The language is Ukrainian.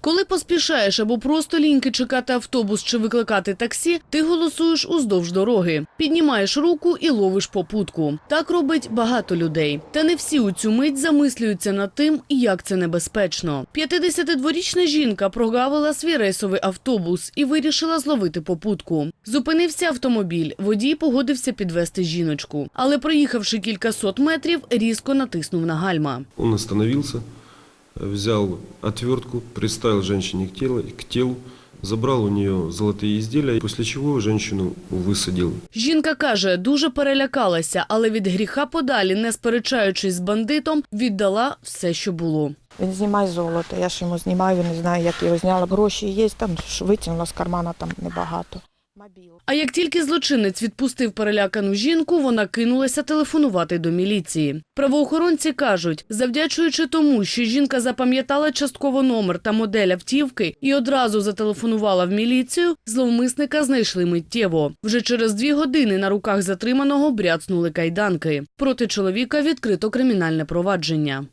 Коли поспішаєш або просто ліньки чекати автобус чи викликати таксі, ти голосуєш уздовж дороги, піднімаєш руку і ловиш попутку. Так робить багато людей. Та не всі у цю мить замислюються над тим, як це небезпечно. 52-річна жінка прогавила свій рейсовий автобус і вирішила зловити попутку. Зупинився автомобіль. Водій погодився підвести жіночку, але проїхавши кількасот метрів, різко натиснув на гальма. Он остановился, взял отвертку, приставил женщине к телу, к телу забрал у нее золотые изделия, после чего женщину высадил. Жінка каже, дуже перелякалася, але від гріха подалі, не сперечаючись з бандитом, віддала все, що було. Він знімає золото. Я ж йому знімаю, не знаю, як його зняла. Гроші є, там витягнула з кармана там небагато. А як тільки злочинець відпустив перелякану жінку, вона кинулася телефонувати до міліції. Правоохоронці кажуть, завдячуючи тому, що жінка запам'ятала частково номер та модель автівки і одразу зателефонувала в міліцію, зловмисника знайшли миттєво. Вже через дві години на руках затриманого бряцнули кайданки. Проти чоловіка відкрито кримінальне провадження.